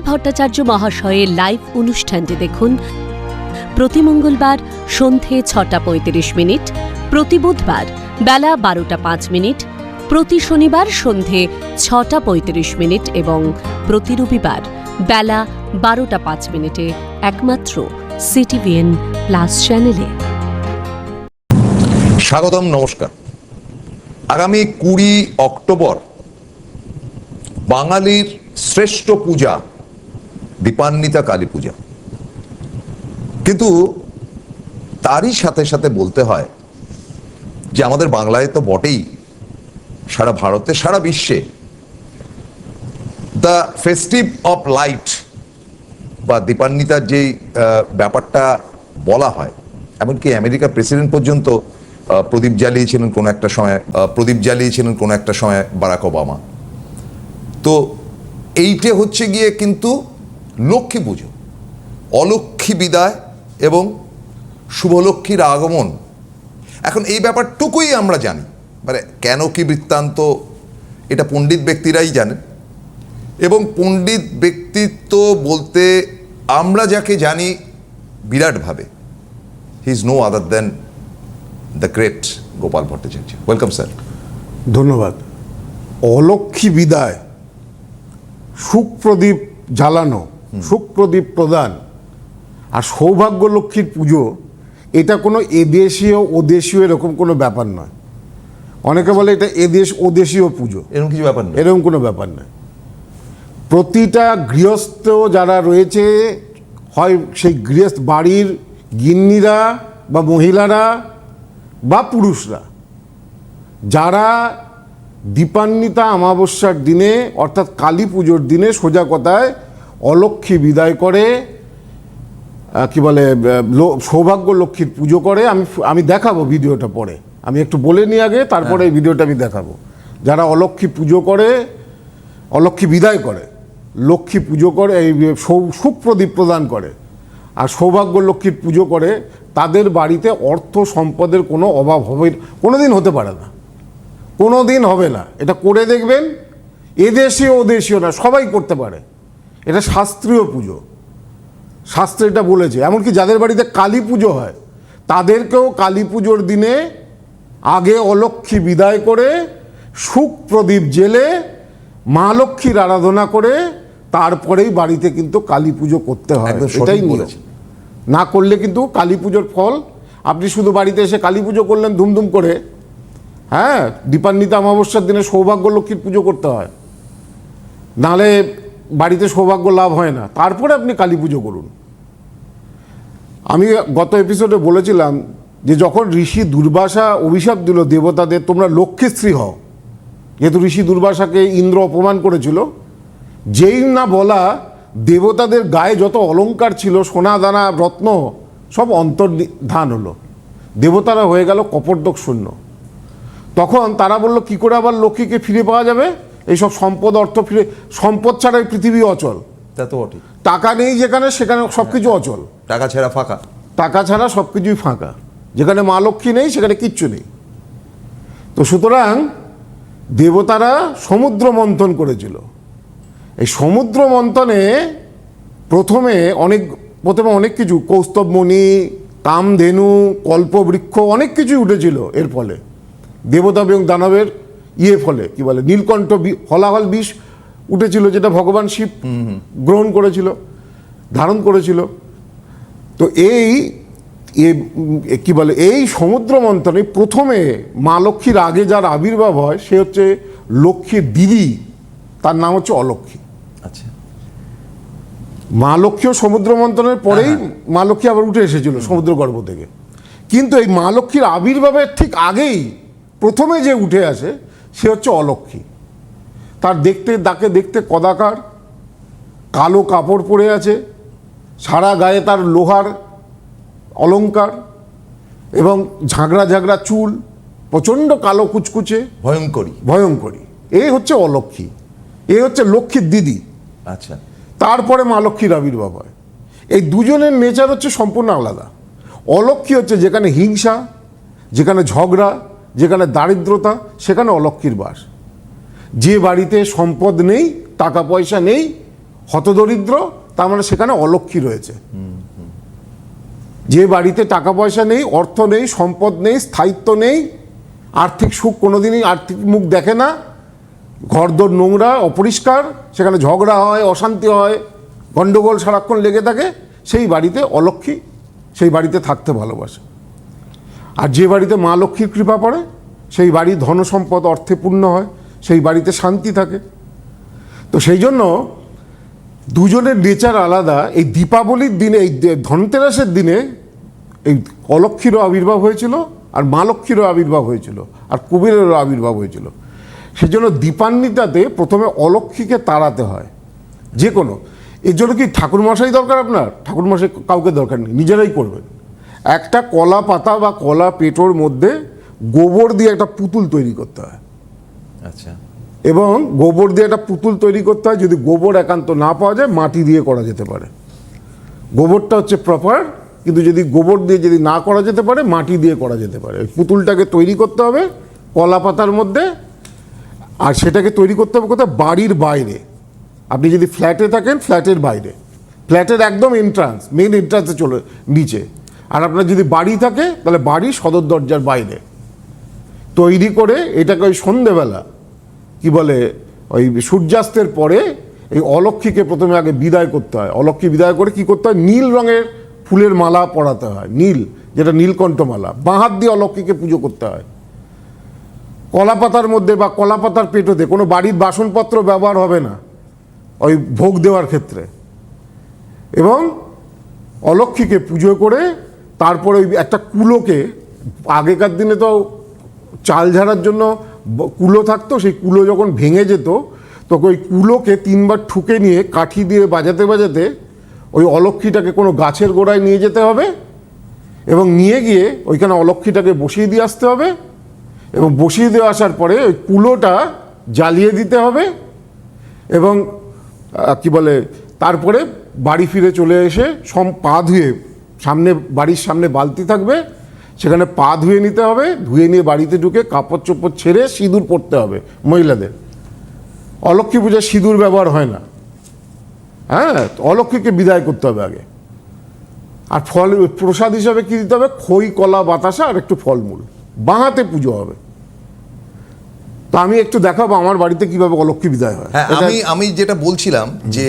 গোপাল ভট্টাচার্য মহাশয়ের লাইভ অনুষ্ঠানটি দেখুন। প্রতি মঙ্গলবার সন্ধে ছটা পঁয়ত্রিশ মিনিট, প্রতি বুধবার বেলা বারোটা পাঁচ মিনিট, প্রতি শনিবার সন্ধে ছটা পঁয়ত্রিশ মিনিট এবং প্রতি রবিবার বেলা বারোটা পাঁচ মিনিটে একমাত্র সিটিভিএন প্লাস চ্যানেলে স্বাগতম, নমস্কার। আগামী কুড়ি অক্টোবর বাঙালির শ্রেষ্ঠ পূজা দীপান্বিতা কালী পূজা। কিন্তু তারই সাথে সাথে বলতে হয় যে আমাদের বাংলায় তো বটেই সারা ভারতে, সারা বিশ্বে দ্য ফেস্টিভ অফ লাইট বা দীপান্বিতার যেই ব্যাপারটা বলা হয়, এমনকি আমেরিকার প্রেসিডেন্ট পর্যন্ত প্রদীপ জ্বালিয়েছিলেন কোনো একটা সময় প্রদীপ জ্বালিয়েছিলেন কোনো একটা সময় বারাক ওবামা। তো এইটে হচ্ছে গিয়ে কিন্তু লক্ষ্মী পুজো, অলক্ষ্মী বিদায় এবং শুভলক্ষ্মীর আগমন। এখন এই ব্যাপারটুকুই আমরা জানি। মানে কেন কি বৃত্তান্ত, এটা পণ্ডিত ব্যক্তিরাই জানেন। এবং পণ্ডিত ব্যক্তিত্ব বলতে আমরা যাকে জানি বিরাটভাবে। He is no other than the great Gopal Bhattacharya welcome sir ধন্যবাদ। অলক্ষী বিদায়, সুখপ্রদীপ জ্বালানো সুখপ্রদীপ প্রদান আর সৌভাগ্য লক্ষ্মীর পুজো এটা কোনো এদেশীয় ওদেশীয় এরকম কোনো ব্যাপার নয়। অনেকে বলে এটা এদেশ ওদেশীয় পুজো। এরকম কিছু ব্যাপার নেই এরকম কোনো ব্যাপার নয়। প্রতিটা গৃহস্থ যারা রয়েছে হয় সেই গৃহস্থ বাড়ির গিন্নিরা বা মহিলারা বা পুরুষরা যারা দীপান্বিতা অমাবস্যার দিনে অর্থাৎ কালী পুজোর দিনে সোজা কথায় অলক্ষ্মী বিদায় করে কি বলে সৌভাগ্য লক্ষ্মীর পুজো করে আমি আমি দেখাবো ভিডিওটা পরে। আমি একটু বলে নিই আগে তারপরে এই ভিডিওটা আমি দেখাবো। যারা অলক্ষ্মী পুজো করে অলক্ষ্মী বিদায় করে লক্ষ্মী পুজো করে এই সৌ- সুখপ্রদীপ প্রদান করে আর সৌভাগ্য লক্ষ্মীর পুজো করে তাদের বাড়িতে অর্থ সম্পদের কোনো অভাব হবে কোনো দিন হতে পারে না। কোনো দিন হবে না। এটা করে দেখবেন। এদেশীয় ওদেশীয় না সবাই করতে পারে। এটা শাস্ত্রীয় পুজো। শাস্ত্রে এটা বলেছে। এমনকি যাদের বাড়িতে কালী পুজো হয় তাদেরকেও কালী পুজোর দিনে আগে অলক্ষ্মী বিদায় করে সুখ প্রদীপ জেলে মা লক্ষ্মীর আরাধনা করে তারপরেই বাড়িতে কিন্তু কালী পুজো করতে হয়। সেটাই বলেছেন। না করলে কিন্তু কালী পুজোর ফল আপনি শুধু বাড়িতে এসে কালী পুজো করলেন ধুমধুম করে হ্যাঁ দীপান্বিতা অমাবস্যার দিনে সৌভাগ্য লক্ষ্মীর পুজো করতে হয়। নাহলে বাড়িতে সৌভাগ্য লাভ হয় না। তারপরে আপনি কালী পুজো করুন। আমি গত এপিসোডে বলেছিলাম যে যখন ঋষি দুর্বাসা অভিশাপ দিল দেবতাদের, তোমরা লক্ষ্মীশ্রী হও। যেহেতু ঋষি দুর্বাসাকে ইন্দ্র অপমান করেছিল, যেই না বলা দেবতাদের গায়ে যত অলঙ্কার ছিল, সোনা, দানা, রত্ন, সব অন্তর্ধান হলো। দেবতারা হয়ে গেল কপর্দক শূন্য। তখন তারা বলল, কি করে আবার লক্ষ্মীকে ফিরে পাওয়া যাবে? এইসব সম্পদ অর্থ ফিরে সম্পদ ছাড়া এই পৃথিবী অচল। তা তো বটে টাকা নেই যেখানে সেখানে সব কিছু অচল। টাকা ছাড়া ফাঁকা। টাকা ছাড়া সব কিছুই ফাঁকা। যেখানে মা লক্ষ্মী নেই সেখানে কিচ্ছু নেই। তো সুতরাং দেবতারা সমুদ্র মন্থন করেছিল। এই সমুদ্র মন্থনে প্রথমে অনেক প্রথমে অনেক কিছু কৌস্তবমণি কামধেনু কল্পবৃক্ষ অনেক কিছুই উঠেছিল এর ফলে। দেবতা এবং দানবের ইয়ে ফলে কি বলে নীলকণ্ঠ হলাহল বিষ উঠেছিল যেটা ভগবান শিব গ্রহণ করেছিল ধারণ করেছিল। তো এই কি বলে এই সমুদ্র মন্থনে প্রথমে মা লক্ষ্মীর আগে যার আবির্ভাব হয় সে হচ্ছে লক্ষ্মীর দিদি তার নাম হচ্ছে অলক্ষ্মী। আচ্ছা। মা লক্ষ্মীও সমুদ্র মন্থনের পরেই মা লক্ষ্মী আবার উঠে এসেছিল সমুদ্র গর্ভ থেকে। কিন্তু এই মা লক্ষ্মীর আবির্ভাবের ঠিক আগেই প্রথমে যে উঠে আসে সে হচ্ছে অলক্ষ্মী তার দেখতে তাকে দেখতে কদাকার কালো কাপড় পরে আছে সারা গায়ে তার লোহার অলঙ্কার এবং ঝাঁকড়া ঝাঁকড়া চুল প্রচণ্ড কালো কুচকুচে। ভয়ঙ্করী। ভয়ঙ্করী। এই হচ্ছে অলক্ষ্মী এ হচ্ছে লক্ষ্মীর দিদি। আচ্ছা। তারপরে মা লক্ষ্মীর আবির্ভাব হয়। এই দুজনের নেচার হচ্ছে সম্পূর্ণ আলাদা। অলক্ষ্মী হচ্ছে যেখানে হিংসা যেখানে ঝগড়া যেখানে দারিদ্রতা, সেখানে অলক্ষীর বাস। যে বাড়িতে সম্পদ নেই, টাকা পয়সা নেই, হতদরিদ্র, তার মানে সেখানে অলক্ষী রয়েছে। যে বাড়িতে টাকা পয়সা নেই, অর্থ নেই, সম্পদ নেই, স্থায়িত্ব নেই, আর্থিক সুখ কোনোদিনই আর্থিক মুখ দেখে না, ঘরদোর নোংরা, অপরিষ্কার, সেখানে ঝগড়া হয়, অশান্তি হয় গণ্ডগোল সারাক্ষণ লেগে থাকে, সেই বাড়িতে অলক্ষী সেই বাড়িতে থাকতে ভালোবাসে। আর যে বাড়িতে মা লক্ষ্মীর কৃপা পড়ে, সেই বাড়ি ধনসম্পদ অর্থে পূর্ণ হয়, সেই বাড়িতে শান্তি থাকে। তো সেই জন্য দুজনের নেচার আলাদা। এই দীপাবলির দিনে, এই ধনতেরাসের দিনে এই অলক্ষীরও আবির্ভাব হয়েছিল আর মা লক্ষ্মীরও আবির্ভাব হয়েছিল আর কুবেরেরও আবির্ভাব হয়েছিল। সেই জন্য দীপান্বিতাতে প্রথমে অলক্ষীকে তাড়াতে হয়। যে কোনো। এর জন্য কি ঠাকুরমশাই দরকার আপনার? ঠাকুরমশাই কাউকে দরকার নেই, নিজেরাই করবেন। একটা কলা পাতা বা কলা পেটোর মধ্যে গোবর দিয়ে একটা পুতুল তৈরি করতে হয়। আচ্ছা। এবং গোবর দিয়ে একটা পুতুল তৈরি করতে হয় যদি গোবর একান্ত না পাওয়া যায় মাটি দিয়ে করা যেতে পারে। গোবরটা হচ্ছে প্রপার কিন্তু যদি গোবর দিয়ে যদি না করা যেতে পারে মাটি দিয়ে করা যেতে পারে। পুতুলটাকে তৈরি করতে হবে কলা পাতার মধ্যে আর সেটাকে তৈরি করতে হবে কোথায়? বাড়ির বাইরে। আপনি যদি ফ্ল্যাটে থাকেন ফ্ল্যাটের বাইরে। ফ্ল্যাটের একদম এন্ট্রান্স মেন এন্ট্রান্সে চলে নিচে। আর আপনার যদি বাড়ি থাকে, তাহলে বাড়ির সদর দরজার বাইরে। তৈরি করে এটাকে ওই সন্ধেবেলা, কি বলে, ওই সূর্যাস্তের পরে এই অলক্ষীকে প্রথমে আগে বিদায় করতে হয়। অলক্ষী বিদায় করে কি করতে হয়? নীল রঙের ফুলের মালা পরাতে হয়, নীল, যেটা নীলকণ্ঠ মালা বাঁ হাত দিয়ে অলক্ষীকে পুজো করতে হয়। কলাপাতার মধ্যে বা কলাপাতার পেটোতে কোনো বাড়ির বাসনপত্র ব্যবহার হবে না, ওই ভোগ দেওয়ার ক্ষেত্রে। এবং অলক্ষীকে পুজো করে তারপরে ওই একটা কুলোকে, আগেকার দিনে তো চাল ঝাড়ার জন্য কুলো থাকতো, সেই কুলো যখন ভেঙে যেত, তখন ওই কুলোকে তিনবার ঠুকে নিয়ে কাঠি দিয়ে বাজাতে বাজাতে ওই অলক্ষীটাকে কোনো গাছের গোড়ায় নিয়ে যেতে হবে এবং নিয়ে গিয়ে ওইখানে অলক্ষীটাকে বসিয়ে দিয়ে আসতে হবে এবং বসিয়ে দিয়ে আসার পরে ওই কুলোটা জ্বালিয়ে দিতে হবে এবং কি বলে, তারপরে বাড়ি ফিরে চলে এসে সম, পা ধুয়ে সামনে বাড়ির সামনে বালতি থাকবে সেখানে পা ধুয়ে নিতে হবে ধুয়ে নিয়ে বাড়িতে ঢুকে কাপড় চোপড় ছেড়ে সিঁদুর পরতে হবে মহিলাদের। অলক্ষ্মী পূজায় সিঁদুর ব্যবহার হয় না। হ্যাঁ অলক্ষ্মীকে বিদায় করতে হবে আগে। আর ফল প্রসাদ হিসাবে কি দিতে হবে? খই কলা বাতাসা আর একটু ফলমূল। বাঁহাতে পুজো হবে। তো আমি একটু দেখাবো আমার বাড়িতে কীভাবে অলক্ষ্মী বিদায় হয়। হ্যাঁ আমি আমি যেটা বলছিলাম যে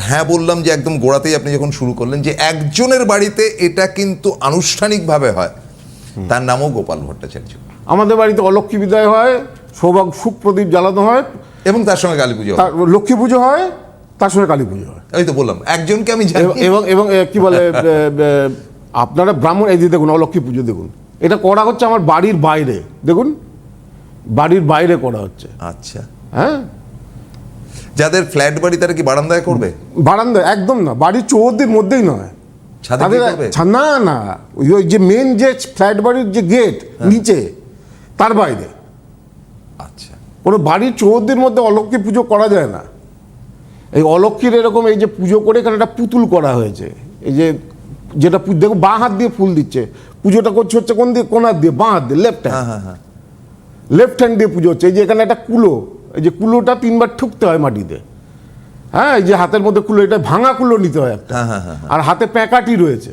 হ্যাঁ বললাম যে একদম গোড়াতেই আপনি যখন শুরু করলেন যে একজনের বাড়িতে এটা কিন্তু আনুষ্ঠানিকভাবে হয়। তার নামও গোপাল ভট্টাচার্য। আমাদের বাড়িতে অলক্ষী বিদায় হয় সৌভাগ্য সুখ প্রদীপ জ্বালানো হয়। এবং তার সঙ্গে কালী পুজো হয়। লক্ষ্মী পুজো হয় তার সঙ্গে কালী পুজো হয়। ওই তো বললাম একজনকে আমি এবং- এবং কি বলে আপনারা ব্রাহ্মণ এই দেখুন অলক্ষী পুজো দেখুন। এটা করা হচ্ছে আমার বাড়ির বাইরে দেখুন। বাড়ির বাইরে করা হচ্ছে। আচ্ছা। হ্যাঁ? যাদের ফ্ল্যাট বাড়ি তারা কি বারান্দায় করবে? বারান্দা একদম না বাড়ির চৌহদ্দির মধ্যেই নয়। তাদের না না ওই যে মেন যে ফ্ল্যাট বাড়ির যে গেট নিচে তার বাইরে। আচ্ছা। কোনো বাড়ির চৌহদ্দির মধ্যে অলক্ষী পুজো করা যায় না। এই অলক্ষীর এরকম এই যে পুজো করে এখানে একটা পুতুল করা হয়েছে। এই যে যেটা দেখো বাঁ হাত দিয়ে ফুল দিচ্ছে। পুজোটা করছে হচ্ছে কোন দিয়ে? কোন হাত দিয়ে বাঁ হাত দিয়ে লেফট হ্যাঁ হ্যান্ড হ্যাঁ হ্যাঁ। লেফট হ্যান্ড দিয়ে পুজো হচ্ছে। এই যে এখানে একটা কুলো এই যে কুলোটা তিনবার ঠুকতে হয় মাটিতে। হ্যাঁ এই যে হাতের মধ্যে কুলো এটা ভাঙা কুলো নিতে হয় একটা। হ্যাঁ হ্যাঁ হ্যাঁ আর হাতে প্যাকাটি রয়েছে।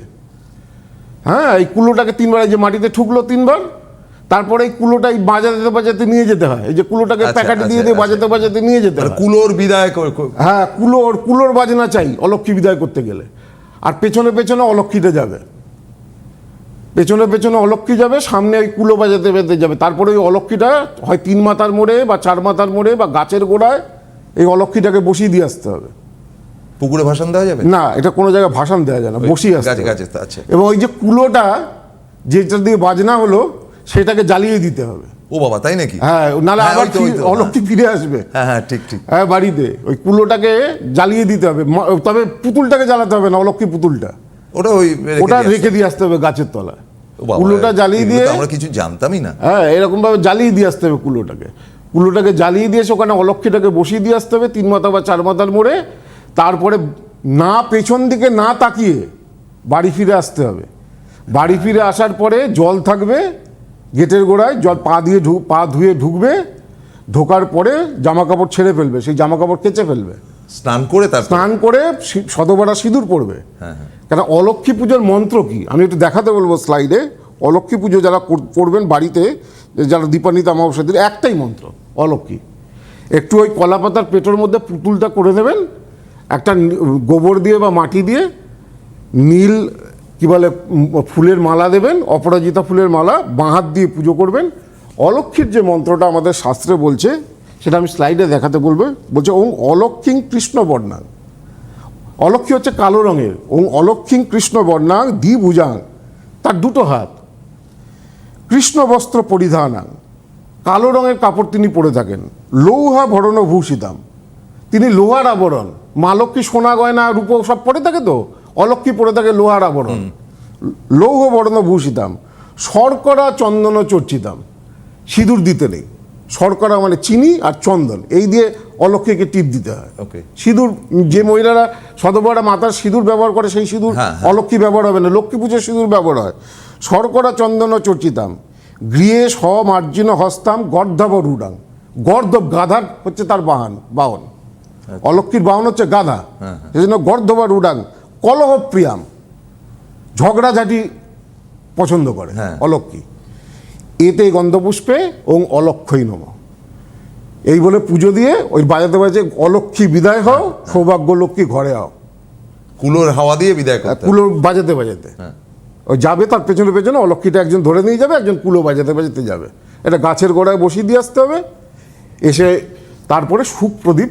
হ্যাঁ এই কুলোটাকে তিনবার এই যে মাটিতে ঠুকলো তিনবার তারপরে এই কুলোটা বাজাতে বাজাতে নিয়ে যেতে হয়। এই যে কুলোটাকে আচ্ছা, প্যাকাটি দিয়ে আচ্ছা, দিয়ে আচ্ছা। বাজাতে বাজাতে নিয়ে যেতে মানে হয়। কুলোর বিদায় হ্যাঁ কুলোর কুলোর বাজনা চাই অলক্ষী বিদায় করতে গেলে। আর পেছনে পেছনে অলক্ষীটা যাবে। পেছনে পেছনে অলক্ষী যাবে সামনে ওই কুলো বাজাতে বাজাতে যাবে। তারপরে ওই অলক্ষীটা হয় তিন মাথার মোড়ে বা চার মাথার মোড়ে বা গাছের গোড়ায় এই অলক্ষীটাকে বসিয়ে দিয়ে আসতে হবে। পুকুরে ভাষণ দেওয়া যাবে? না এটা কোনো জায়গায় ভাষণ দেওয়া যায় না বসিয়ে আসতে গাছে। আচ্ছা। এবং ওই যে কুলোটা যেটা দিয়ে বাজনা হলো সেটাকে জ্বালিয়ে দিতে হবে। ও বাবা তাই নাকি? হ্যাঁ নাহলে হ্যাঁ, আবার হ্যাঁ। অলক্ষী ফিরে আসবে। হ্যাঁ হ্যাঁ ঠিক ঠিক। হ্যাঁ বাড়িতে। ওই কুলোটাকে জ্বালিয়ে দিতে হবে। তবে পুতুলটাকে জ্বালাতে হবে না অলক্ষী পুতুলটা। ওটা ওই ওটা রেখে দিয়ে আসতে হবে গাছের তলায়। কুলোটা জ্বালিয়ে দিয়ে আমরা কিছু জানতামই না। হ্যাঁ এরকম ভাবে জ্বালিয়ে দিয়ে আসতে হবে কুলোটাকে। কুলোটাকে জ্বালিয়ে দিয়ে এসে ওখানে অলক্ষীটাকে বসিয়ে দিয়ে আসতে হবে তিন মাথা বা চার মাথার মোড়ে। তারপরে না পেছন দিকে না তাকিয়ে বাড়ি ফিরে আসতে হবে। বাড়ি ফিরে আসার পরে জল থাকবে গেটের গোড়ায় জল পা দিয়ে ঢু পা ধুয়ে ঢুকবে। ঢোকার পরে জামা কাপড় ছেড়ে ফেলবে সেই জামা কাপড় কেচে ফেলবে। স্নান করে তার স্নান করে শতবারা সিঁদুর পড়বে। হ্যাঁ হ্যাঁ। কেন অলক্ষ্মী পুজোর মন্ত্র কি? আমি একটু দেখাতে বলব স্লাইডে। অলক্ষ্মী পুজো যারা কর- করবেন বাড়িতে যারা দীপান্বিত অমাবস্যা দিন একটাই মন্ত্র অলক্ষ্মী। একটু ওই কলা পাতার পেটোর মধ্যে পুতুলটা করে দেবেন একটা গোবর দিয়ে বা মাটি দিয়ে নীল কি বলে ফুলের মালা দেবেন অপরাজিতা ফুলের মালা বাঁ হাত দিয়ে পুজো করবেন। অলক্ষীর যে মন্ত্রটা আমাদের শাস্ত্রে বলছে সেটা আমি স্লাইডে দেখাতে বলব। বলছে ওং অলক্ষিং কৃষ্ণ বর্ণাং। অলক্ষী হচ্ছে কালো রঙের। ওং অলক্ষিং কৃষ্ণ বর্ণাং দ্বিভুজাং। তার দুটো হাত। কৃষ্ণ বস্ত্র পরিধানাং। কালো রঙের কাপড় তিনি পরে থাকেন। লৌহা ভরণ ভূষিতাম তিনি লোহার আবরণ। মা লক্ষ্মী সোনা গয়না রূপ সব পরে থাকে তো? অলক্ষী পরে থাকে লোহার আবরণ। লৌহ বর্ণ ভূষিতাম শর্করা চন্দন চর্চিতাম। সিঁদুর দিতে নেই। শর্করা মানে চিনি আর চন্দন। এই দিয়ে অলক্ষীকে টিপ দিতে হয়। Okay. সিঁদুর যে মহিলারা সদবরা মাতার সিঁদুর ব্যবহার করে সেই সিঁদুর হ্যাঁ, হ্যাঁ। অলক্ষী ব্যবহার হবে না। লক্ষ্মী পুজোর সিঁদুর ব্যবহার হয়। শর্করা চন্দন ও চর্চিতাম। গৃহে সমার্জিন হস্তাম গর্ধব রুডাং। গর্ধব গাধার হচ্ছে তার বাহন বাহন। অলক্ষীর বাহন হচ্ছে গাধা। সেজন্য গর্ধব রুডাং কলহ প্রিয়াম ঝগড়াঝাটি পছন্দ করে হ্যাঁ। অলক্ষী এতে গন্ধপুষ্পে ওং অলক্ষই নম। এই বলে পুজো দিয়ে ওই বাজাতে বাজে অলক্ষী বিদায় হও সৌভাগ্য লক্ষ্মী ঘরে আও। কুলোর হাওয়া দিয়ে বিদায় করতে হবে। কুলো বাজাতে বাজাতে। হ্যাঁ। ওই যাবে তার পেছনে পেছনে অলক্ষীটা একজন ধরে নিয়ে যাবে একজন কুলো বাজাতে বাজাতে যাবে। এটা গাছের গোড়ায় বসিয়ে দিয়ে আসতে হবে। এসে তারপরে সুখ প্রদীপ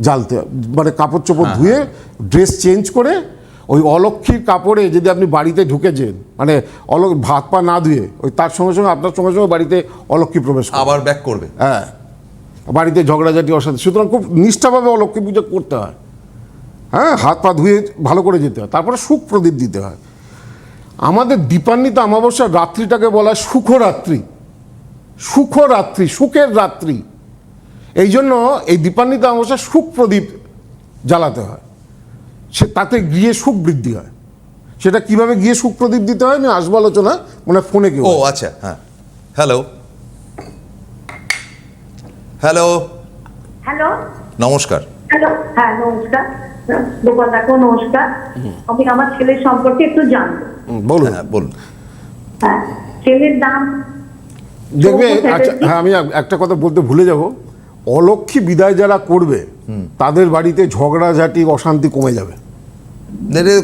জ্বালতে হবে মানে কাপড় চোপড় হ্যাঁ, ধুয়ে ড্রেস চেঞ্জ করে ওই অলক্ষীর কাপড়ে যদি আপনি বাড়িতে ঢুকে ঢুকেছেন মানে অল ভাত পা না ধুয়ে ওই তার সঙ্গে সঙ্গে আপনার সঙ্গে সঙ্গে বাড়িতে অলক্ষী প্রবেশ আবার ব্যাক করবে। হ্যাঁ। বাড়িতে ঝগড়াঝাটি অসাধু সুতরাং খুব নিষ্ঠাভাবে অলক্ষ্মী পুজো করতে হয়। হ্যাঁ হাত পা ধুয়ে ভালো করে যেতে হয় তারপরে সুখ প্রদীপ দিতে হয়। আমাদের দীপান্বিত অমাবস্যার রাত্রিটাকে বলা হয় সুখরাত্রি। সুখরাত্রি সুখের রাত্রি। এই জন্য এই দীপান্বিত অমাবস্যা সুখ প্রদীপ জ্বালাতে হয়। সে তাতে গিয়ে সুখ বৃদ্ধি হয়। সেটা কীভাবে গিয়ে সুখ প্রদীপ দিতে হয় আমি আসব আলোচনা মানে ফোনে কেউ ও আচ্ছা হ্যাঁ। হ্যালো। হ্যালো। হ্যালো। নমস্কার। হ্যালো হ্যাঁ নমস্কার। গোপাল নমস্কার। আমি আমার ছেলের সম্পর্কে একটু জানব। হুম, বলুন। হ্যাঁ বলুন। হ্যাঁ ছেলের নাম দেখবে আচ্ছা হ্যাঁ আমি একটা কথা বলতে ভুলে যাব। অলক্ষী বিদায় যারা করবে তাদের বাড়িতে ঝগড়াঝাটি অশান্তি কমে যাবে।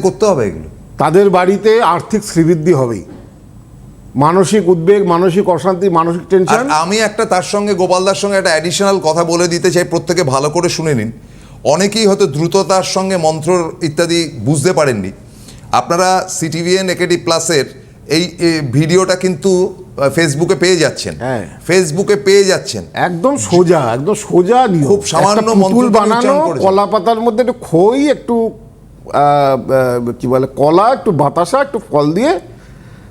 করতে হবে এগুলো। তাদের বাড়িতে আর্থিক শ্রীবৃদ্ধি হবেই। মানসিক উদ্বেগ মানসিক অশান্তি মানসিক টেনশন আমি একটা তার সঙ্গে গোপালদার সঙ্গে একটা অ্যাডিশনাল কথা বলে দিতে চাই প্রত্যেকে ভালো করে শুনে নিন। অনেকেই হয়তো দ্রুততার সঙ্গে মন্ত্র ইত্যাদি বুঝতে পারেননি। আপনারা সিটিভিএন একেডি প্লাসের এই ভিডিওটা কিন্তু ফেসবুকে পেয়ে যাচ্ছেন। হ্যাঁ। ফেসবুকে পেয়ে যাচ্ছেন। একদম সোজা একদম সোজা খুব সামান্য মন্ত্র বানানো উচ্চারণ করেছেন। কলা পাতার মধ্যে একটু খই একটু কি বলে কলা একটু বাতাসা একটু ফল দিয়ে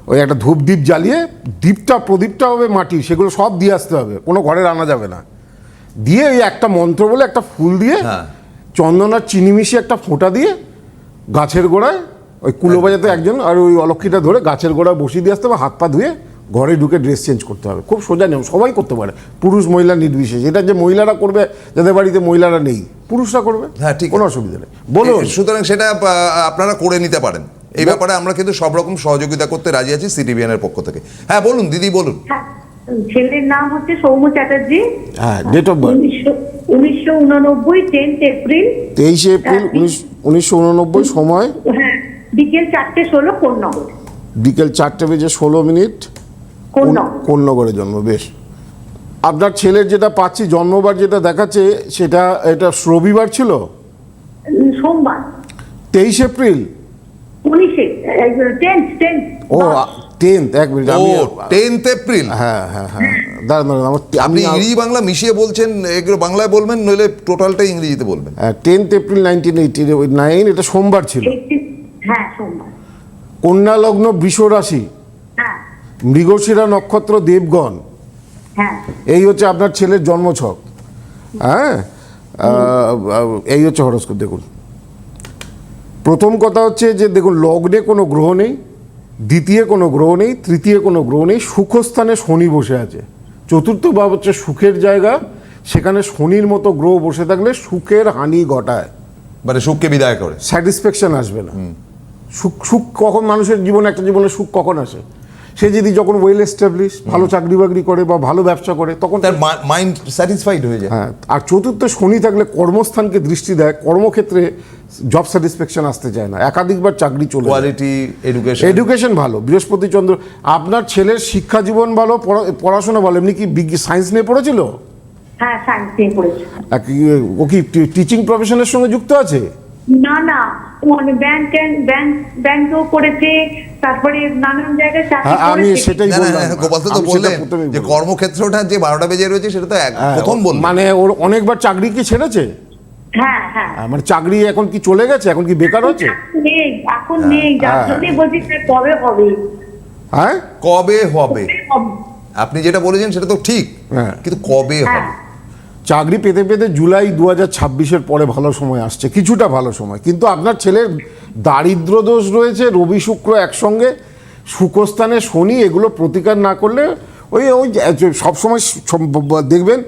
ওই একটা ধূপ দ্বীপ জ্বালিয়ে দ্বীপটা প্রদীপটা হবে মাটি সেগুলো সব দিয়ে আসতে হবে কোনো ঘরে রান্না যাবে না দিয়ে ওই একটা মন্ত্র বলে একটা ফুল দিয়ে হ্যাঁ। চন্দন আর চিনি মিশিয়ে একটা ফোঁটা দিয়ে গাছের গোড়ায় ওই কুলো বাজাতে একজন আর ওই অলক্ষীটা ধরে গাছের গোড়ায় বসিয়ে দিয়ে আসতে হবে হাত পা ধুয়ে ঘরে ঢুকে ড্রেস চেঞ্জ করতে হবে। খুব সোজা নিয়ম সবাই করতে পারে। পুরুষ মহিলা নির্বিশেষ। এটা যে মহিলারা করবে যাদের বাড়িতে মহিলারা নেই পুরুষরা করবে? হ্যাঁ, ঠিক। কোনো অসুবিধা নেই। বলুন। সুতরাং সেটা আপনারা করে নিতে পারেন। এই ব্যাপারে আমরা কিন্তু সব রকম সহযোগিতা করতে রাজি আছি সিটিভিএন এর পক্ষ থেকে। হ্যাঁ বলুন দিদি বলুন। হ্যাঁ ছেলের নাম হচ্ছে সৌম্য চ্যাটার্জি। হ্যাঁ ডেট অফ বার্থ উনিশশো উননব্বই টেন্থ এপ্রিল তেইশে এপ্রিল হ্যাঁ, উনিশশো উননব্বই সময়? হ্যাঁ বিকেল চারটে ষোলো কোন্নগর। বিকেল চারটে বেজে ষোলো মিনিট। কোন্নগরের জন্ম? বেশ। আপনার ছেলের যেটা পাচ্ছি জন্মবার যেটা দেখাচ্ছে সেটা এটা রবিবার ছিল? সোমবার। তেইশ এপ্রিল? ও টেন্থ এক মিনিট ও আমি টেন্থ এপ্রিল হ্যাঁ হ্যাঁ হ্যাঁ। দাঁড়ান আপনি ইংরেজি বাংলা মিশিয়ে বলছেন এগুলো বাংলায় বলবেন নইলে টোটালটাই ইংরেজিতে বলবেন। Tenth April nineteen eighty nine এটা সোমবার ছিল। হ্যাঁ সোমবার। কন্যা লগ্ন বৃষ রাশি হ্যাঁ মৃগশিরা নক্ষত্র দেবগণ। হ্যাঁ। এই হচ্ছে আপনার ছেলের জন্মছক। হ্যাঁ? এই হচ্ছে হরস্কোপ দেখুন। প্রথম কথা হচ্ছে যে দেখুন লগ্নে কোনো গ্রহ নেই দ্বিতীয় কোনো গ্রহ নেই তৃতীয় কোনো গ্রহ নেই সুখস্থানে শনি বসে আছে। চতুর্থ ভাব হচ্ছে সুখের জায়গা সেখানে শনির মতো গ্রহ বসে থাকলে সুখের হানি ঘটায়। মানে সুখকে বিদায় করে। স্যাটিসফ্যাকশন আসবে না। সুখ সুখ কখন মানুষের জীবনে একটা জীবনে সুখ কখন আসে? সে যদি যখন ওয়েল এস্টাবলিশ ভালো চাকরি বাকরি করে বা ভালো ব্যবসা করে তখন তার মাইন্ড স্যাটিসফাইড হয়ে যায়। হ্যাঁ আর চতুর্থ শনি থাকলে কর্মস্থানকে দৃষ্টি দেয় কর্মক্ষেত্রে জব স্যাটিসফ্যাকশন আসতে চায় না একাধিকবার চাকরি চলে যায়। কোয়ালিটি এডুকেশন এডুকেশন ভালো বৃহস্পতি চন্দ্র আপনার ছেলের শিক্ষা জীবন ভালো পড়াশোনা ভালো এমনি কি সায়েন্স নিয়ে পড়েছিল? হ্যাঁ সায়েন্স নিয়ে পড়েছি ও কি টিচিং প্রফেশনের সঙ্গে যুক্ত আছে? না না। ব্যাংক ব্যাংক ব্যাংকও করেছে তারপরে নানান জায়গায় হ্যাঁ, আমি সেটাই না না, বললাম। গোপাল তো বললেন যে কর্মক্ষেত্রটা যে বারোটা বেজে রয়েছে সেটা তো হ্যাঁ, প্রথম বললেন। মানে ওর অনেকবার চাকরি কি ছেড়েছে? হ্যাঁ হ্যাঁ। হ্যাঁ, মানে চাকরি এখন কি চলে গেছে? এখন কি বেকার হচ্ছে এখন নেই এখন নেই যার হ্যাঁ। বলছি কবে হবে? হ্যাঁ? কবে হবে? আপনি যেটা বলেছেন সেটা তো ঠিক। হ্যাঁ। কিন্তু কবে হ্যাঁ। হবে? চাকরি পেতে পেতে জুলাই দু হাজার ছাব্বিশের পরে ভালো সময় আসছে কিছুটা ভালো সময়। কিন্তু আপনার ছেলের দারিদ্র দোষ রয়েছে রবি শুক্র একসঙ্গে সুকস্থানে শনি এগুলো প্রতিকার না করলে ওই ওই সবসময় দেখবেন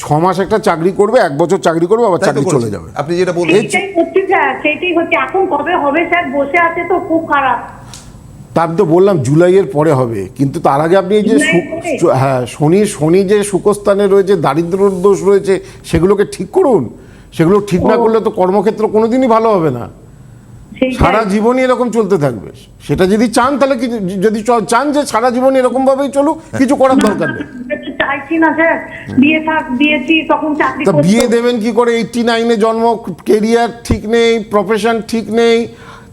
ছ মাস একটা চাকরি করবে এক বছর চাকরি করবে আবার চাকরি চলে যাবে। আপনি যেটা বললেন। সেইটাই হচ্ছে। এখন কবে হবে? স্যার বসে আছে তো খুব খারাপ। তা আমি তো বললাম জুলাইয়ের পরে হবে। কিন্তু তার আগে আপনি এই যে হ্যাঁ শনি শনি যে সুকস্থানে রয়েছে দারিদ্র দোষ রয়েছে সেগুলোকে ঠিক করুন। সেগুলো ঠিক না করলে তো কর্মক্ষেত্র কোনোদিনই ভালো হবে না। সারা জীবনই এরকম চলতে থাকবে। সেটা যদি চান তাহলে যদি চান যে সারা জীবন এরকম ভাবেই চলুক কিছু করার দরকার নেই। বিয়ে দেবেন কি করে? এইটটি নাইনে জন্ম কেরিয়ার ঠিক নেই প্রফেশন ঠিক নেই।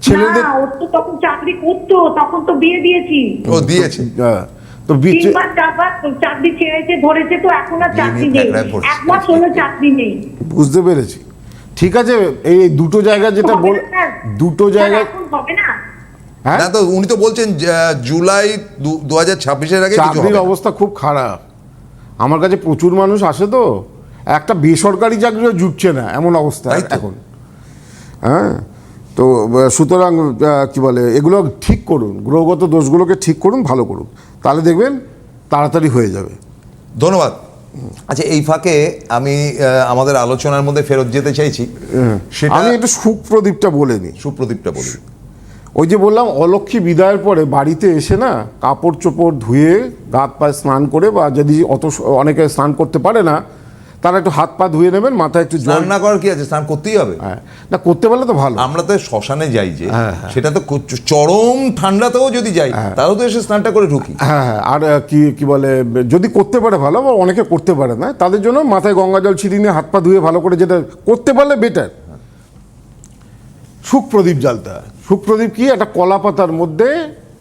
ছেলেদের ওর তো তখন চাকরি করতো তখন তো বিয়ে দিয়েছি। ও দিয়েছে। হ্যাঁ, তো বিয়ে তিনবার চারবার চাকরি ছেড়েছে ধরেছে তো এখন আর চাকরি নেই। প্যাকড়ায় পড়ছে। এক মাস হলো চাকরি নেই। বুঝতে পেরেছি। ঠিক আছে এই দুটো জায়গা যেটা বল দুটো এখন হবে না? হ্যাঁ? না তো উনি তো বলছেন জুলাই দু হাজার ছাব্বিশের আগে চাকরির অবস্থা খুব খারাপ। আমার কাছে প্রচুর মানুষ আসে তো একটা বেসরকারি চাকরিও জুটছে না এমন অবস্থা তাই তো। এখন। হ্যাঁ? তো সুতরাং কি বলে এগুলো ঠিক করুন। গ্রহগত দোষগুলোকে ঠিক করুন ভালো করুন। তাহলে দেখবেন তাড়াতাড়ি হয়ে যাবে। ধন্যবাদ। আচ্ছা এই ফাঁকে আমি আমাদের আলোচনার মধ্যে ফেরত যেতে চাইছি। সেটা আমি একটু সুপ্রদীপটা বলে নিই সুপ্রদীপটা বলি। ওই যে বললাম অলক্ষী বিদায়ের পরে বাড়িতে এসে না কাপড় চোপড় ধুয়ে হাত পায়ে স্নান করে বা যদি অত অনেকে স্নান করতে পারে না তারা একটু হাত পা ধুয়ে নেবেন মাথায় একটু জল না করার কি আছে? স্নান করতেই হবে। হ্যাঁ। না করতে পারলে তো ভালো। আমরা তো শ্মশানে যাই যে হ্যাঁ, সেটা তো চরম ঠান্ডাতেও যদি যাই তাহলেও তো এসে স্নানটা করে ঢুকি। হ্যাঁ হ্যাঁ। আর কি কি বলে যদি করতে পারে ভালো আবার অনেকে করতে পারে না তাদের জন্য মাথায় গঙ্গা জল ছিটিয়ে নিয়ে হাত পা ধুয়ে ভালো করে যেটা করতে পারলে বেটার সুখ প্রদীপ জ্বালতে হয় সুখ প্রদীপ কি? একটা কলা পাতার মধ্যে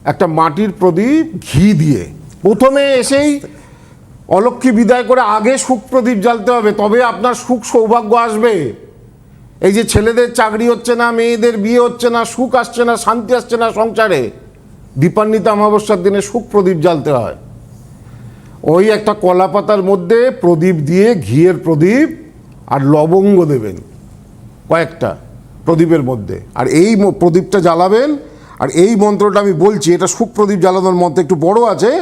একটা মাটির প্রদীপ ঘি দিয়ে। প্রথমে এসেই অলক্ষী বিদায় করে আগে সুখ প্রদীপ জ্বালতে হবে, তবে আপনার সুখ সৌভাগ্য আসবে। এই যে ছেলেদের চাকরি হচ্ছে না, মেয়েদের বিয়ে হচ্ছে না, সুখ আসছে না, শান্তি আসছে না সংসারে, দীপান্বিতা অমাবস্যার দিনে সুখ প্রদীপ জ্বালতে হয়। ওই একটা কলা পাতার মধ্যে প্রদীপ দিয়ে ঘিয়ের প্রদীপ আর লবঙ্গ দেবেন, কয়েকটা প্রদীপের মধ্যে। আর এই প্রদীপটা জ্বালাবেন, আর এই মন্ত্রটা আমি বলছি, এটা সুখ প্রদীপ জ্বালানোর মন্ত্র একটু বড় আছে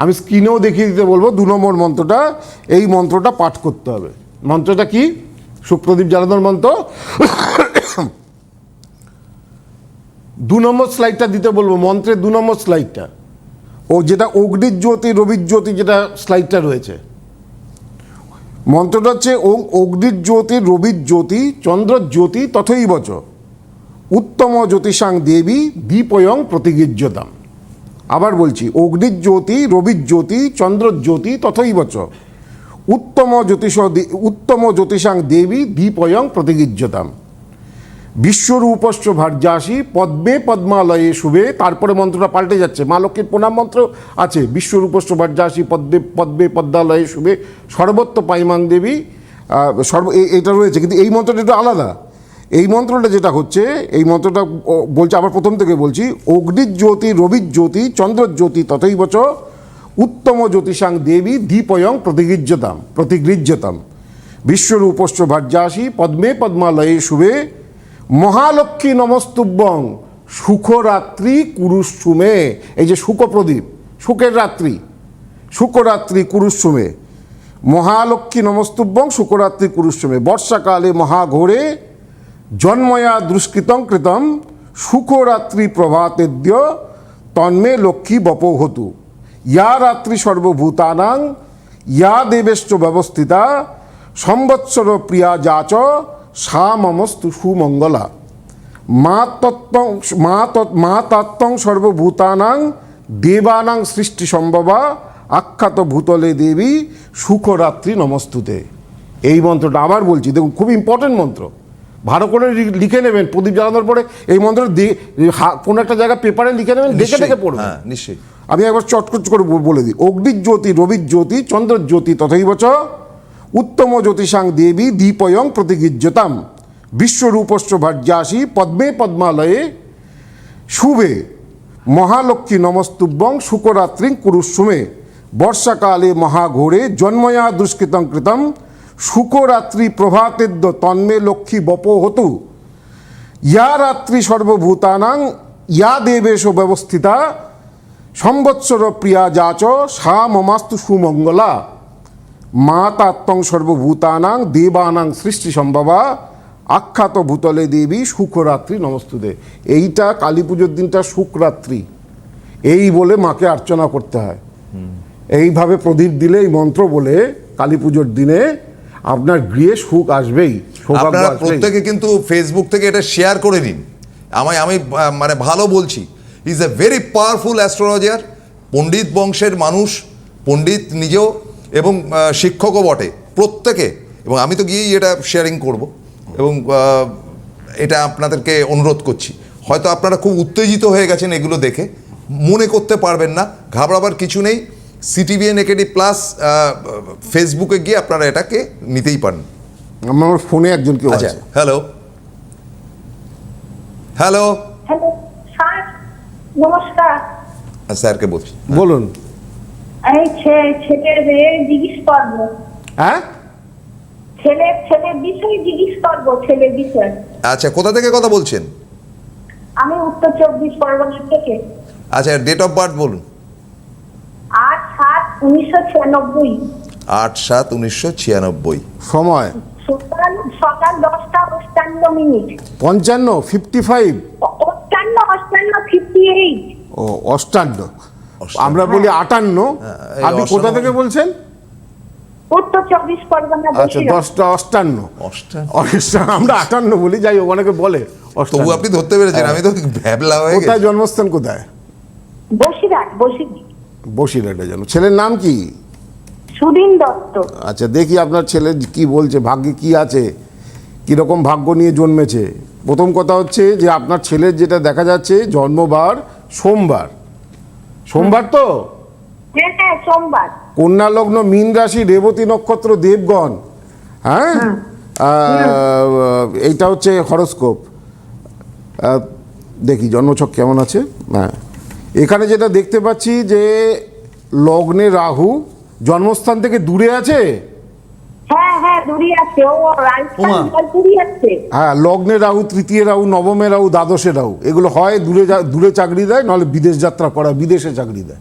আমি স্ক্রিনেও দেখিয়ে দিতে বলব, দু নম্বর মন্ত্রটা, এই মন্ত্রটা পাঠ করতে হবে। মন্ত্রটা কি? সুখ প্রদীপ মন্ত্র। দু নম্বর স্লাইডটা দিতে বলব, মন্ত্রের দু নম্বর স্লাইডটা। ও যেটা অগ্নির জ্যোতি, রবির জ্যোতি যেটা স্লাইডটা রয়েছে। মন্ত্রটা হচ্ছে ওং, অগ্নির জ্যোতি, রবির জ্যোতি, চন্দ্র জ্যোতি তথই বচ উত্তম জ্যোতিষাং দেবী, দীপয়ং প্রতিগীর্যতাম। আবার বলছি জ্যোতি রবির জ্যোতি চন্দ্র জ্যোতি তথই বচ উত্তম জ্যোতিষ উত্তম জ্যোতিষাং দেবী দীপয়ং প্রতিগীর্যতাম বিশ্বরূপস্য ভার্যাসী, পদ্মে পদ্মালয়ে শুভে, তারপরে মন্ত্রটা পাল্টে যাচ্ছে। মা লক্ষ্মীর প্রণাম মন্ত্র আছে। বিশ্বরূপস্য ভার্যাসী, পদ্মে পদ্মে পদ্মালয়ে শুভে, সর্বত্র পাইমাং দেবী সর্ব এটা রয়েছে, কিন্তু এই মন্ত্রটা একটু আলাদা। এই মন্ত্রটা যেটা হচ্ছে, এই মন্ত্রটা বলছে আবার প্রথম থেকে বলছি, অগ্নির জ্যোতি, রবির জ্যোতি চন্দ্র জ্যোতি তথই বচ উত্তম জ্যোতিষাং দেবী দীপয়ং প্রতিগৃহ্যতাম প্রতিগৃহ্যতাম। বিশ্বরূপস্য ভার্যাসী, পদ্মে পদ্মালয়ে শুভে, মহালক্ষ্মী নমস্তুব্যং সুখরাত্রি কুরুসুমে এই যে সুখপ্রদীপ সুখের রাত্রি, সুখরাত্রি কুরুসুমে মহালক্ষ্মী নমস্তুভ্যং সুখরাত্রি কুরুশ্রমে বর্ষাকালে মহাঘোরে জন্ময়া দুষ্কৃতং কৃতম, সুখরাত্রি প্রভাতেদ্য, তন্মে লক্ষ্মী বপহতু। ইয়া রাত্রি সর্বভূতানাং, ইয়া দেবেশ্চ ব্যবস্থিতা, সম্বৎসর প্রিয়া যাচ, সা মমস্তু সুমঙ্গলা। মা তত্ত্বং, মা তৎ, মা তত্ত্বং সর্বভূতানাং, দেবানাং সৃষ্টি সম্ভবা, আখ্যাত ভূতলে দেবী, সুখরাত্রি নমস্তুতে। এই মন্ত্রটা আবার বলছি, দেখুন, খুব ইম্পর্টেন্ট মন্ত্র। ভালো করে লিখে নেবেন প্রদীপ জ্বালানোর পরে এই মন্ত্র কোনো একটা জায়গায় পেপারে লিখে নেবেন দেখে দেখে পড়বেন হ্যাঁ নিশ্চয়ই। আমি একবার চটকট করে বলে দিই। অগ্নিজ্যোতি রবিজ্যোতি চন্দ্রজ্যোতি তথৈব চ। উত্তম জ্যোতিষাং দেবী দীপয়ং প্রতিগিজ্যতাম বিশ্বরূপস্য ভার্যাসী পদ্মে পদ্মালয়ে। শুভে। মহালক্ষ্মী নমস্তুভ্যং শুকরাত্রিং কুরুসুমে বর্ষাকালে মহাঘোরে জন্ময়া দুষ্কৃতং কৃতম। শুকরাত্রি প্রভাতেদ্য তন্মে লক্ষ্মী বপ হতু ইয়া রাত্রি সর্বভূতানাং ইয়া দেবেশ ব্যবস্থিতা। সম্বৎসর প্রিয়া যাচ সা মমাস্তু সুমঙ্গলা। মা তাত্তং সর্বভূতানাং দেবানাং সৃষ্টি সম্ভবা। আখ্যাত ভূতলে দেবী সুখরাত্রি নমস্তুতে। এইটা কালী পুজোর দিনটা সুখরাত্রি এই বলে মাকে অর্চনা করতে হয়। এইভাবে প্রদীপ দিলে এই মন্ত্র বলে কালী পুজোর দিনে আপনার গৃহে সুখ আসবেই আপনারা প্রত্যেকে কিন্তু ফেসবুক থেকে এটা শেয়ার করে নিন আমায় আমি মানে ভালো বলছি is a very powerful astrologer পণ্ডিত বংশের মানুষ পণ্ডিত নিজেও এবং শিক্ষকও বটে প্রত্যেকে। এবং আমি তো গিয়েই এটা শেয়ারিং করব এবং এটা আপনাদেরকে অনুরোধ করছি। হয়তো আপনারা খুব উত্তেজিত হয়ে গেছেন এগুলো দেখে মনে করতে পারবেন না ঘাবড়াবার কিছু নেই। সিটিভিএন একেডি প্লাস ফেসবুকে গিয়ে আপনারা এটাকে নিতেই পারেন। আমার ফোনে একজন কেউ আচ্ছা আছে হ্যালো। হ্যালো। হ্যালো স্যার নমস্কার। স্যারকে বলছি। বলুন। এই ছে- ছেলের জিজ্ঞেস করব। হ্যাঁ? ছেলের ছেলের বিষয় জিজ্ঞেস করব ছেলের বিষয়। আচ্ছা কোথা থেকে কথা বলছেন? আমি উত্তর চব্বিশ পরগনা থেকে। আচ্ছা ডেট অফ বার্থ বলুন। উনিশশো ছিয়ানব্বই। আট সাত উনিশশো ছিয়ানব্বই। সময়? সকাল সকাল দশটা অষ্টান্ন মিনিট। পঞ্চান্ন ফিফটি ফাইভ অষ্টান্ন অষ্টান্ন ফিফটি এইট ও অষ্টান্ন। আমরা বলি আটান্ন। এই আপনি কোথা থেকে বলছেন? উত্তর চব্বিশ পরগনা আচ্ছা দশটা অষ্টান্ন। অষ্টান্ন। অষ্টান্ন আমরা আটান্ন বলি যাই হোক অনেকে বলে। তবু আপনি ধরতে পেরেছেন আমি তো ভ্যাবলা হয়ে কোথায় গেছি। জন্মস্থান কোথায়? বসিরহাট বসিরহাট। বসিরহাটে জন্ম ছেলের নাম কি? সুদিন দত্ত। আচ্ছা দেখি আপনার ছেলে কি বলছে ভাগ্যে কি আছে কীরকম ভাগ্য নিয়ে জন্মেছে। প্রথম কথা হচ্ছে যে আপনার ছেলের যেটা দেখা যাচ্ছে জন্মবার সোমবার। সোমবার তো? হ্যাঁ হ্যাঁ সোমবার। কন্যা লগ্ন মীন রাশি রেবতী নক্ষত্র দেবগণ হ্যাঁ? এইটা হচ্ছে হরস্কোপ। দেখি জন্মছক কেমন আছে? হ্যাঁ। এখানে যেটা দেখতে পাচ্ছি যে লগ্নে রাহু জন্মস্থান থেকে দূরে আছে? হ্যাঁ হ্যাঁ দূরে আছে। হ্যাঁ লগ্নে রাহু তৃতীয় রাহু নবমে রাহু দ্বাদশে রাহু এগুলো হয় দূরে দূরে চাকরি দেয় নাহলে বিদেশ যাত্রা করা বিদেশে চাকরি দেয়।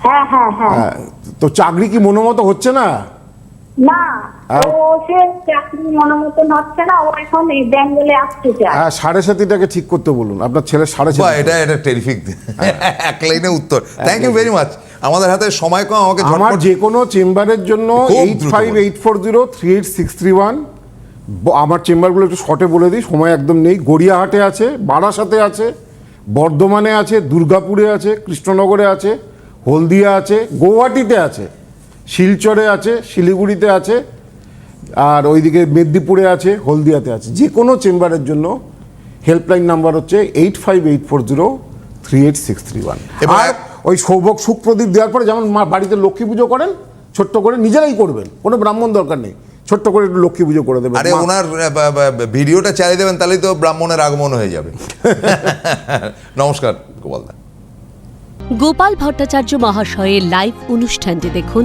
হ্যাঁ হ্যাঁ হ্যাঁ। হ্যাঁ তো চাকরি কি মনোমতো হচ্ছে না? না ও সে চাকরি মনে মতন হচ্ছে না ও এখন এই বেঙ্গলে আসতে চায়। হ্যাঁ সাড়ে সাতিটাকে ঠিক করতে বলুন আপনার ছেলের সাড়ে বা সাতি এটা এটা টেরিফিক এক লাইনে উত্তর। থ্যাংক ইউ ভেরি মাচ আমাদের হাতে সময় কম আমাকে আমার যে কোনো চেম্বারের জন্য eight five eight four zero three eight six three one আমার চেম্বারগুলো একটু শর্টে বলে দিই সময় একদম নেই। গড়িয়াহাটে আছে বারাসাতে আছে বর্ধমানে আছে দুর্গাপুরে আছে কৃষ্ণনগরে আছে হলদিয়া আছে গৌহাটিতে আছে। শিলচরে আছে শিলিগুড়িতে আছে আর ওইদিকে মেদিনীপুরে আছে হলদিয়াতে আছে। যে কোনো চেম্বারের জন্য হেল্পলাইন নাম্বার হচ্ছে eight five eight four zero three eight six three one. এবার আর ওই সৌভোগ সুখ প্রদীপ দেওয়ার পরে যেমন মা বাড়িতে লক্ষ্মী পুজো করেন ছোট্ট করে নিজেরাই করবেন কোনো ব্রাহ্মণ দরকার নেই। ছোট্ট করে একটু লক্ষ্মী পুজো করে দেবেন। আরে ওনার ভিডিওটা চালিয়ে দেবেন তাহলেই তো ব্রাহ্মণের আগমন হয়ে যাবে। নমস্কার গোপালদা গোপাল ভট্টাচার্য মহাশয়ের লাইভ অনুষ্ঠানটি দেখুন